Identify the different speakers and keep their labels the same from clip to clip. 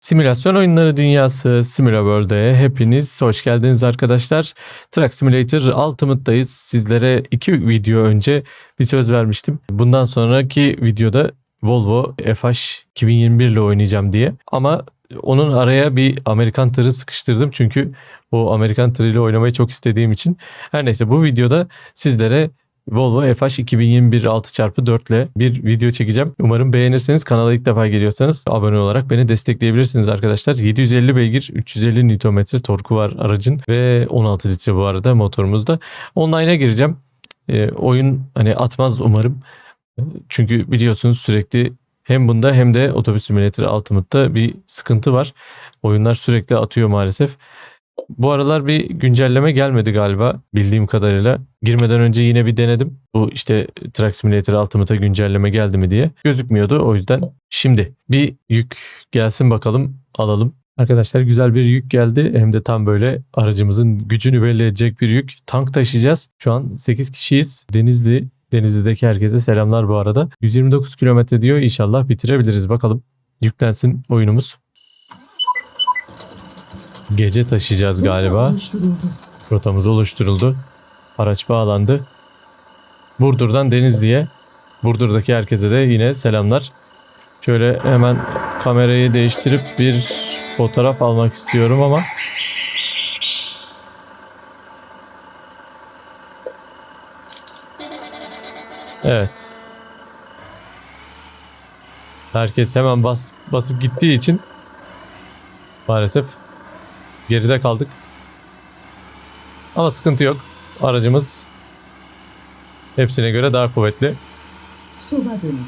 Speaker 1: Simülasyon oyunları dünyası SimulaWorld'e hepiniz hoş geldiniz arkadaşlar. Truck Simulator Ultimate'dayız. Sizlere iki video önce bir söz vermiştim. Bundan sonraki videoda Volvo FH 2021 ile oynayacağım diye. Ama onun araya bir Amerikan tırı sıkıştırdım çünkü o Amerikan tırıyla oynamayı çok istediğim için. Her neyse bu videoda sizlere Volvo FH 2021 6x4 ile bir video çekeceğim. Umarım beğenirseniz kanala ilk defa geliyorsanız abone olarak beni destekleyebilirsiniz arkadaşlar. 750 beygir 350 Nm torku var aracın ve 16 litre bu arada motorumuzda. Online'a gireceğim. Ee, oyun hani atmaz umarım. Çünkü biliyorsunuz sürekli hem bunda hem de Otobüs Simulator Ultimate'da bir sıkıntı var. Oyunlar sürekli atıyor maalesef. Bu aralar bir güncelleme gelmedi galiba bildiğim kadarıyla. Girmeden önce yine bir denedim. Bu işte Truck Simulator Ultimate'a güncelleme geldi mi diye. Gözükmüyordu o yüzden. Şimdi bir yük gelsin bakalım alalım. Arkadaşlar güzel bir yük geldi. Hem de tam böyle aracımızın gücünü belli edecek bir yük. Tank taşıyacağız. Şu an 8 kişiyiz. Denizli Denizli'deki herkese selamlar bu arada. 129 kilometre diyor. İnşallah bitirebiliriz bakalım. Yüklensin oyunumuz. Gece taşıyacağız galiba. Rotamız oluşturuldu. Araç bağlandı. Burdur'dan Denizli'ye. Burdur'daki herkese de yine selamlar. Şöyle hemen kamerayı değiştirip bir fotoğraf almak istiyorum ama Evet. Herkes hemen bas, basıp gittiği için maalesef geride kaldık. Ama sıkıntı yok. Aracımız hepsine göre daha kuvvetli.
Speaker 2: Sola dönün.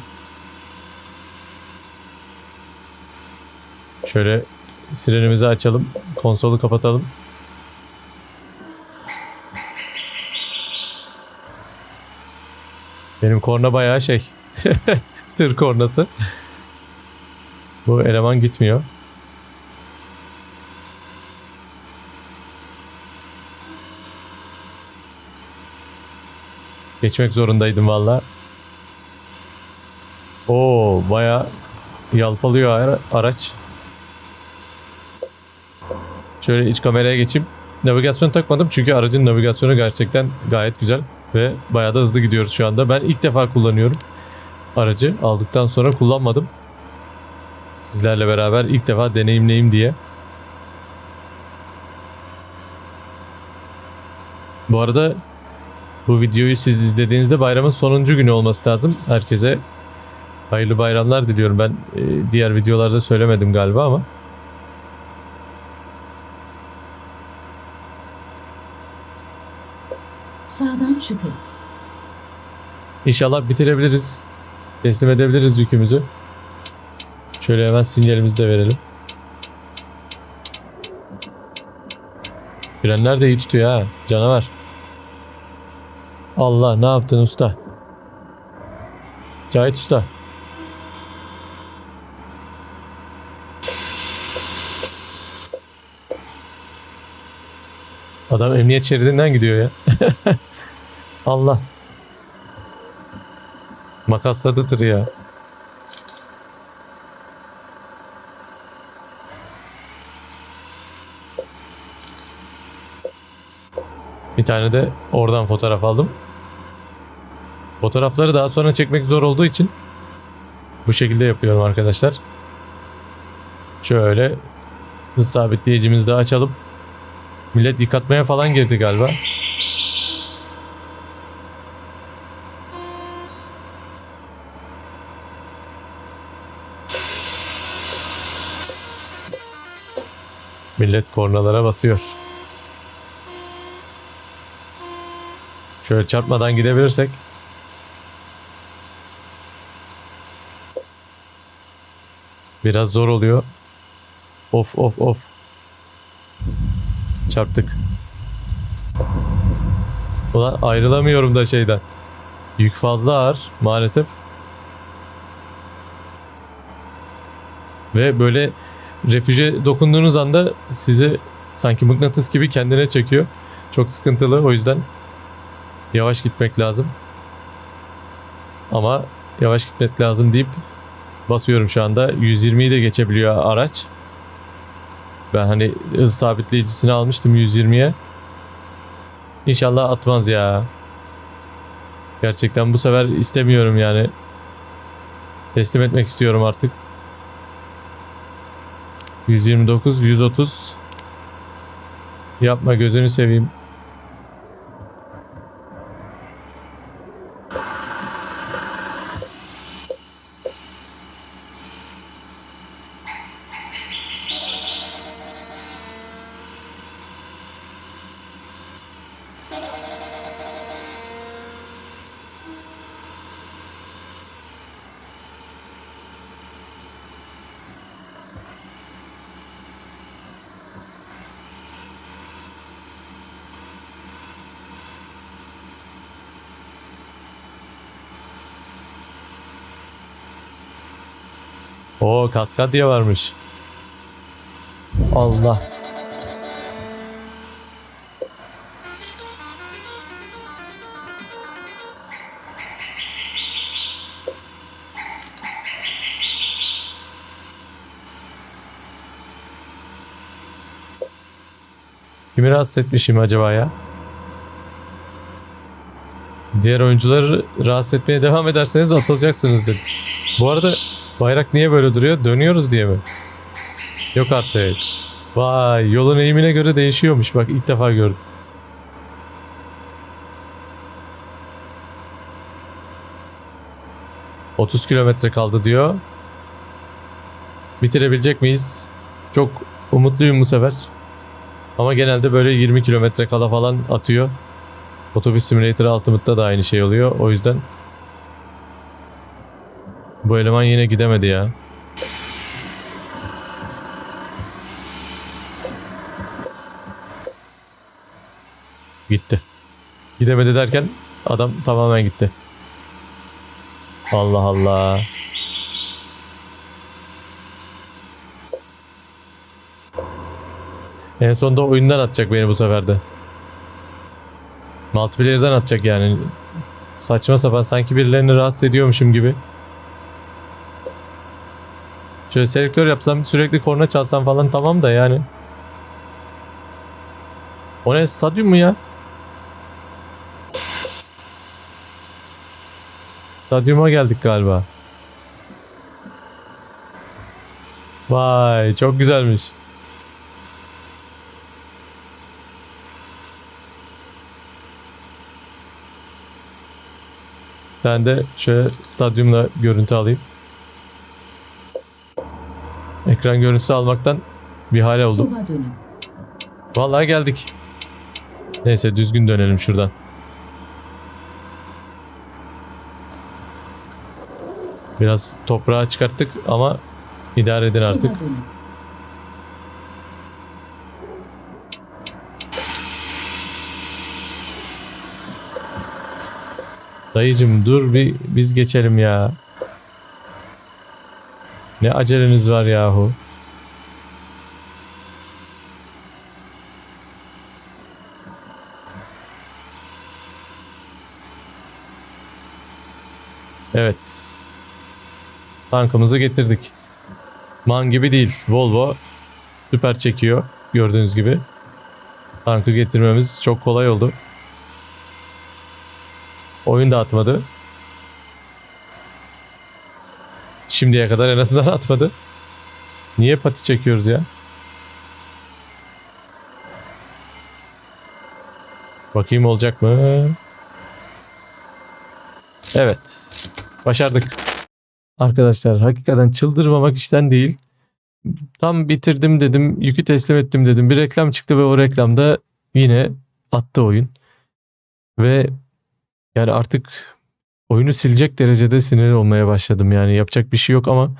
Speaker 1: Şöyle sirenimizi açalım. Konsolu kapatalım. Benim korna bayağı şey. Tır kornası. Bu eleman gitmiyor. Geçmek zorundaydım valla. Oo baya yalpalıyor ara- araç. Şöyle iç kameraya geçeyim. Navigasyon takmadım çünkü aracın navigasyonu gerçekten gayet güzel ve bayağı da hızlı gidiyoruz şu anda. Ben ilk defa kullanıyorum aracı. Aldıktan sonra kullanmadım. Sizlerle beraber ilk defa deneyimleyeyim diye. Bu arada bu videoyu siz izlediğinizde bayramın sonuncu günü olması lazım. Herkese hayırlı bayramlar diliyorum. Ben e, diğer videolarda söylemedim galiba ama.
Speaker 2: Sağdan çıkın.
Speaker 1: İnşallah bitirebiliriz. Teslim edebiliriz yükümüzü. Şöyle hemen sinyalimizi de verelim. Frenler de iyi tutuyor ha. Canavar. Allah ne yaptın usta? Cahit usta. Adam emniyet şeridinden gidiyor ya. Allah. Makasladı tırı ya. Bir tane de oradan fotoğraf aldım. Fotoğrafları daha sonra çekmek zor olduğu için bu şekilde yapıyorum arkadaşlar. Şöyle hız sabitleyicimizi de açalım. Millet yıkatmaya falan girdi galiba. Millet kornalara basıyor. Şöyle çarpmadan gidebilirsek. Biraz zor oluyor. Of of of. Çarptık. Ulan ayrılamıyorum da şeyden. Yük fazla ağır maalesef. Ve böyle refüje dokunduğunuz anda sizi sanki mıknatıs gibi kendine çekiyor. Çok sıkıntılı o yüzden yavaş gitmek lazım. Ama yavaş gitmek lazım deyip basıyorum şu anda. 120'yi de geçebiliyor araç. Ben hani hız sabitleyicisini almıştım 120'ye. İnşallah atmaz ya. Gerçekten bu sefer istemiyorum yani. Teslim etmek istiyorum artık. 129, 130. Yapma gözünü seveyim. Oo Kaskadya varmış. Allah. Kimi rahatsız etmişim acaba ya? Diğer oyuncuları rahatsız etmeye devam ederseniz atılacaksınız dedi. Bu arada bayrak niye böyle duruyor? Dönüyoruz diye mi? Yok artık. Vay yolun eğimine göre değişiyormuş. Bak ilk defa gördüm. ...30 kilometre kaldı diyor. Bitirebilecek miyiz? Çok umutluyum bu sefer. Ama genelde böyle 20 kilometre kala falan atıyor. Otobüs Simulator Ultimate'da da aynı şey oluyor. O yüzden bu eleman yine gidemedi ya. Gitti. Gidemedi derken adam tamamen gitti. Allah Allah. En sonunda oyundan atacak beni bu sefer de. Multiplayer'den atacak yani. Saçma sapan sanki birilerini rahatsız ediyormuşum gibi. Şöyle selektör yapsam sürekli korna çalsam falan tamam da yani. O ne stadyum mu ya? Stadyuma geldik galiba. Vay çok güzelmiş. Ben de şöyle stadyumla görüntü alayım. Ekran görüntüsü almaktan bir hale oldum. Vallahi geldik. Neyse düzgün dönelim şuradan. Biraz toprağa çıkarttık ama idare edin artık. Dayıcım dur bir biz geçelim ya. Ne aceleniz var yahu. Evet. Tankımızı getirdik. Man gibi değil. Volvo süper çekiyor. Gördüğünüz gibi. Tankı getirmemiz çok kolay oldu. Oyun da atmadı. Şimdiye kadar en azından atmadı. Niye pati çekiyoruz ya? Bakayım olacak mı? Evet. Başardık. Arkadaşlar hakikaten çıldırmamak işten değil. Tam bitirdim dedim, yükü teslim ettim dedim. Bir reklam çıktı ve o reklamda yine attı oyun. Ve yani artık oyunu silecek derecede sinirli olmaya başladım. Yani yapacak bir şey yok ama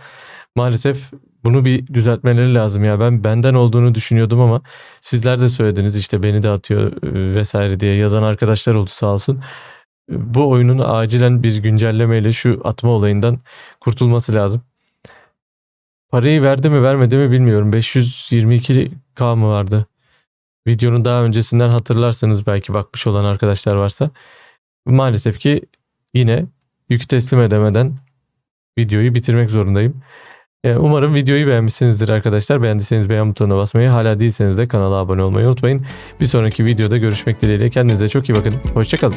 Speaker 1: maalesef bunu bir düzeltmeleri lazım ya. Ben benden olduğunu düşünüyordum ama sizler de söylediniz işte beni de atıyor e, vesaire diye yazan arkadaşlar oldu sağ olsun. Bu oyunun acilen bir güncellemeyle şu atma olayından kurtulması lazım. Parayı verdi mi vermedi mi bilmiyorum. 522k mı vardı? Videonun daha öncesinden hatırlarsanız belki bakmış olan arkadaşlar varsa. Maalesef ki yine yükü teslim edemeden videoyu bitirmek zorundayım. E, Umarım videoyu beğenmişsinizdir arkadaşlar. Beğendiyseniz beğen butonuna basmayı, hala değilseniz de kanala abone olmayı unutmayın. Bir sonraki videoda görüşmek dileğiyle. Kendinize çok iyi bakın. Hoşçakalın.